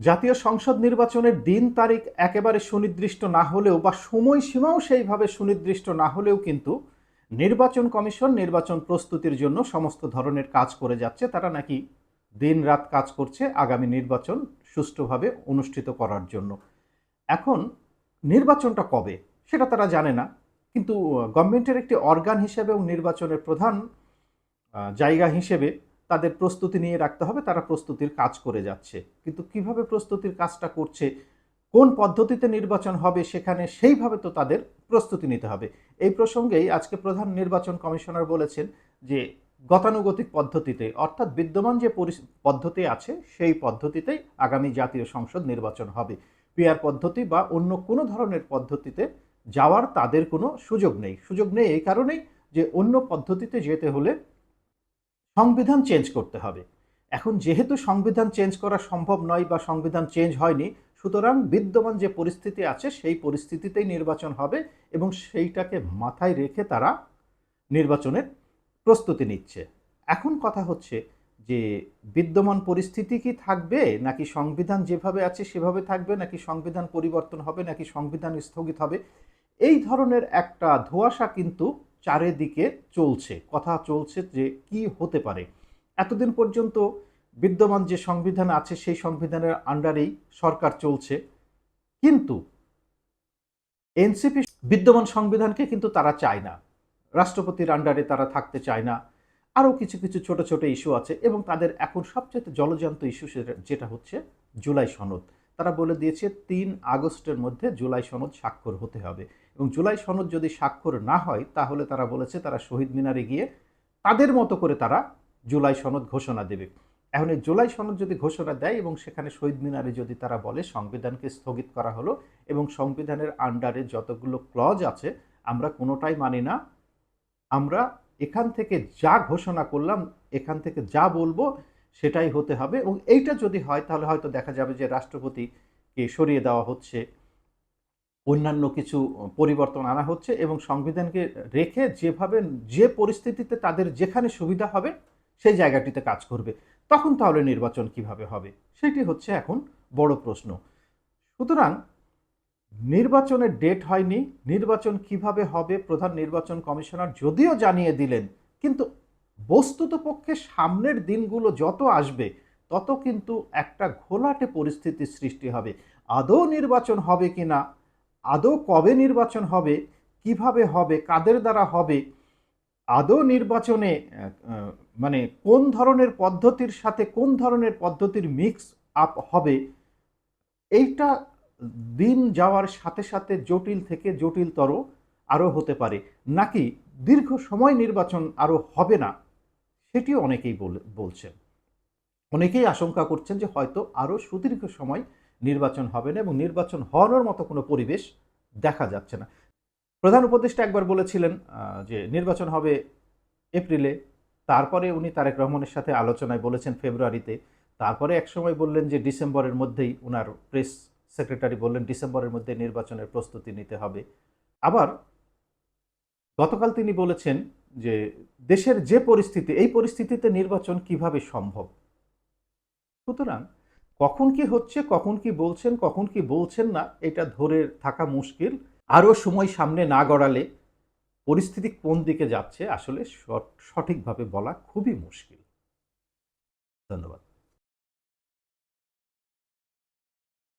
জাতীয় সংসদ নির্বাচনের দিন তারিখ একেবারে সুনির্দিষ্ট না হলেও বা সময়সীমাও সেইভাবে সুনির্দিষ্ট না হলেও কিন্তু নির্বাচন কমিশন নির্বাচন প্রস্তুতির জন্য সমস্ত ধরনের কাজ করে যাচ্ছে। তারা নাকি দিন রাত কাজ করছে আগামী নির্বাচন সুষ্ঠুভাবে অনুষ্ঠিত করার জন্য। এখন নির্বাচনটা কবে সেটা তারা জানে না। কিন্তু গভর্নমেন্টের একটি অর্গান হিসেবে এবং নির্বাচনের প্রধান জায়গা হিসেবে তাদের প্রস্তুতি নিয়ে রাখতে হবে, তারা প্রস্তুতির কাজ করে যাচ্ছে। কিন্তু কীভাবে প্রস্তুতির কাজটা করছে, কোন পদ্ধতিতে নির্বাচন হবে সেখানে সেইভাবে তো তাদের প্রস্তুতি নিতে হবে। এই প্রসঙ্গেই আজকে প্রধান নির্বাচন কমিশনার বলেছেন যে, গতানুগতিক পদ্ধতিতে, অর্থাৎ বিদ্যমান যে পদ্ধতি আছে, সেই পদ্ধতিতেই আগামী জাতীয় সংসদ নির্বাচন হবে। পিয়ার পদ্ধতি বা অন্য কোনো ধরনের পদ্ধতিতে যাওয়ার তাদের কোনো সুযোগ নেই। সুযোগ নেই এই কারণেই যে, অন্য পদ্ধতিতে যেতে হলে সংবিধান চেঞ্জ করতে হবে। এখন যেহেতু সংবিধান চেঞ্জ করা সম্ভব নয় বা সংবিধান চেঞ্জ হয়নি, সুতরাং বিদ্যমান যে পরিস্থিতি আছে, সেই পরিস্থিতিতেই নির্বাচন হবে এবং সেইটাকে মাথায় রেখে তারা নির্বাচনের প্রস্তুতি নিচ্ছে। এখন কথা হচ্ছে যে, বিদ্যমান পরিস্থিতি কি থাকবে? নাকি সংবিধান যেভাবে আছে, সেভাবে থাকবে? নাকি সংবিধান পরিবর্তন হবে? নাকি সংবিধান স্থগিত হবে? এই ধরনের একটা ধোঁয়াশা কিন্তু চারিদিকে চলছে, কথা চলছে যে কি হতে পারে। এতদিন পর্যন্ত বিদ্যমান যে সংবিধান আছে, সেই সংবিধানের আন্ডারেই সরকার চলছে। কিন্তু এনসিপি বিদ্যমান সংবিধানকে কিন্তু তারা চায় না। রাষ্ট্রপতির আন্ডারে তারা থাকতে চায় না। আরও কিছু কিছু ছোট ছোট ইস্যু আছে এবং তাদের এখন সবচেয়ে জলজান্ত ইস্যু যেটা হচ্ছে জুলাই সনদ। তারা বলে দিয়েছে, তিন আগস্টের মধ্যে জুলাই সনদ স্বাক্ষর হতে হবে। এবং জুলাই সনদ যদি স্বাক্ষর না হয়, তাহলে তারা বলেছে তারা শহীদ মিনারে গিয়ে তাদের মতো করে তারা জুলাই সনদ ঘোষণা দেবে। এখন এই জুলাই সনদ যদি ঘোষণা দেয় এবং সেখানে শহীদ মিনারে যদি তারা বলে, সংবিধানকে স্থগিত করা হলো এবং সংবিধানের আন্ডারে যতগুলো ক্লজ আছে, আমরা কোনোটাই মানি না। আমরা এখান থেকে যা ঘোষণা করলাম, এখান থেকে যা বলব, সেটাই হতে হবে। এবং এইটা যদি হয়, তাহলে হয়তো দেখা যাবে যে রাষ্ট্রপতিকে সরিয়ে দেওয়া হচ্ছে। অন্যান্য কিছু পরিবর্তন আনা হচ্ছে এবং সংবিধানকে রেখে যেভাবে যে পরিস্থিতিতে তাদের যেখানে সুবিধা হবে সেই জায়গাটিতে কাজ করবে। তখন তাহলে নির্বাচন কীভাবে হবে? সেটি হচ্ছে এখন বড় প্রশ্ন। সুতরাং নির্বাচনের ডেট হয়নি, নির্বাচন কীভাবে হবে, প্রধান নির্বাচন কমিশনার যদিও জানিয়ে দিলেন, কিন্তু বস্তুত পক্ষে সামনের দিনগুলো যত আসবে, তত কিন্তু একটা ঘোলাটে পরিস্থিতির সৃষ্টি হবে। আদৌ নির্বাচন হবে কি না আদৌ কবে নির্বাচন হবে, কীভাবে হবে, কাদের দ্বারা হবে, আদৌ নির্বাচনে মানে কোন ধরনের পদ্ধতির সাথে কোন ধরনের পদ্ধতির মিক্স আপ হবে, এইটা দিন যাওয়ার সাথে সাথে জটিল থেকে জটিলতর আরও হতে পারে। নাকি দীর্ঘ সময় নির্বাচন আরও হবে না, সেটিও অনেকেই বলে- বলছেন। অনেকেই আশঙ্কা করছেন যে হয়তো আরও সুদীর্ঘ সময় নির্বাচন হবে না এবং নির্বাচন হওয়ানোর মতো কোনো পরিবেশ দেখা যাচ্ছে না। প্রধান উপদেষ্টা একবার বলেছিলেন যে নির্বাচন হবে এপ্রিলে। তারপরে উনি তারেক রহমানের সাথে আলোচনায় বলেছেন ফেব্রুয়ারিতে। তারপরে একসময় বললেন যে ডিসেম্বরের মধ্যেই ওনার প্রেস সেক্রেটারি বললেন ডিসেম্বরের মধ্যে নির্বাচনের প্রস্তুতি নিতে হবে। আবার গতকাল তিনি বলেছেন যে দেশের যে পরিস্থিতি, এই পরিস্থিতিতে নির্বাচন কীভাবে সম্ভব? সুতরাং কখন কি হচ্ছে, কখন কি বলছেন, কখন কি বলছেন না, এটা ধরে থাকা মুশকিল। আরও সময় সামনে না গড়ালে পরিস্থিতি কোন দিকে যাচ্ছে, আসলে সঠ- সঠিকভাবে বলা খুবই মুশকিল। ধন্যবাদ।